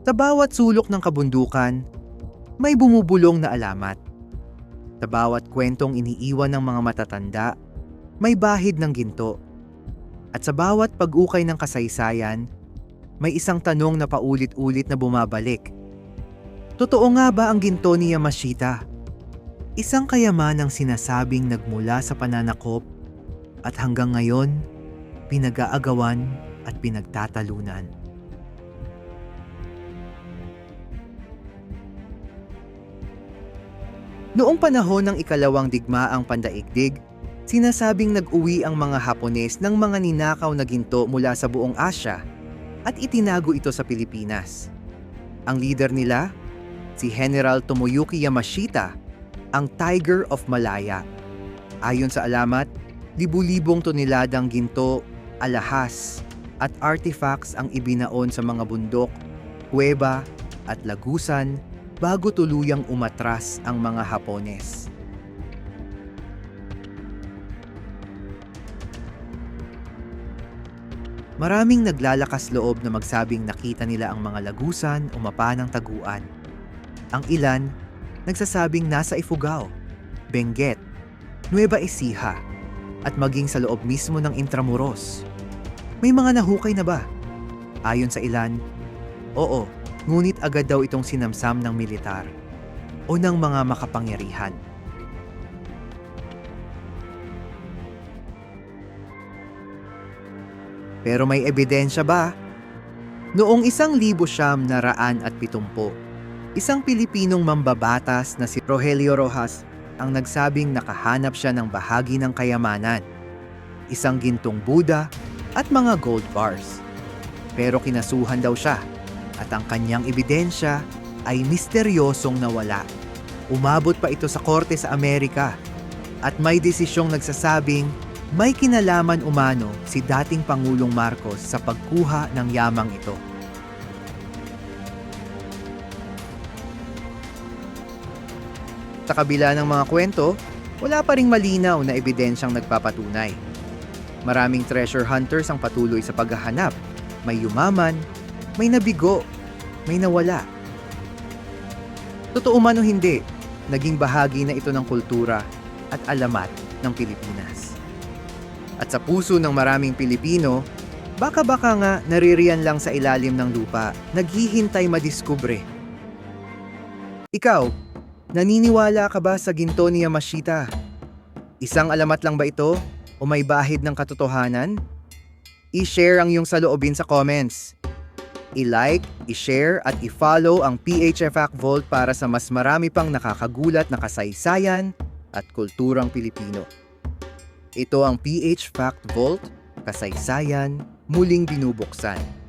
Sa bawat sulok ng kabundukan, may bumubulong na alamat. Sa bawat kwentong iniiwan ng mga matatanda, may bahid ng ginto. At sa bawat pag-ukay ng kasaysayan, may isang tanong na paulit-ulit na bumabalik. Totoo nga ba ang ginto ni Yamashita? Isang kayamanang sinasabing nagmula sa pananakop at hanggang ngayon, pinag-aagawan at pinagtatalunan. Noong panahon ng ikalawang digmaang pandaigdig, sinasabing nag-uwi ang mga Hapones ng mga ninakaw na ginto mula sa buong Asya at itinago ito sa Pilipinas. Ang leader nila, si General Tomoyuki Yamashita, ang Tiger of Malaya. Ayon sa alamat, libu-libong toneladang ginto, alahas, at artifacts ang ibinaon sa mga bundok, kuweba, at lagusan bago tuluyang umatras ang mga Hapones. Maraming naglalakas loob na magsabing nakita nila ang mga lagusan o mapa ng taguan. Ang ilan, nagsasabing nasa Ifugao, Benguet, Nueva Ecija, at maging sa loob mismo ng Intramuros. May mga nahukay na ba? Ayon sa ilan, oo, ngunit agad daw itong sinamsam ng militar o ng mga makapangyarihan. Pero may ebidensya ba? Noong isang libo siyam na raan at pitumpo, isang Pilipinong mambabatas na si Rogelio Rojas ang nagsabing nakahanap siya ng bahagi ng kayamanan, isang gintong Buddha at mga gold bars. Pero kinasuhan daw siya at ang kanyang ebidensya ay misteryosong nawala. Umabot pa ito sa korte sa Amerika at may desisyong nagsasabing may kinalaman umano si dating Pangulong Marcos sa pagkuha ng yamang ito. Sa kabila ng mga kwento, wala pa ring malinaw na ebidensyang nagpapatunay. Maraming treasure hunters ang patuloy sa paghahanap. May yumaman, may nabigo, may nawala. Totoo man o hindi, naging bahagi na ito ng kultura at alamat ng Pilipinas. At sa puso ng maraming Pilipino, baka-baka nga naririyan lang sa ilalim ng lupa, naghihintay madiskubre. Ikaw, naniniwala ka ba sa ginto ni Yamashita? Isang alamat lang ba ito o may bahid ng katotohanan? I-share ang iyong saloobin sa comments. I-like, i-share at i-follow ang PHFAC Vault para sa mas marami pang nakakagulat na kasaysayan at kulturang Pilipino. Ito ang PH Fact Vault, kasaysayan, muling binubuksan.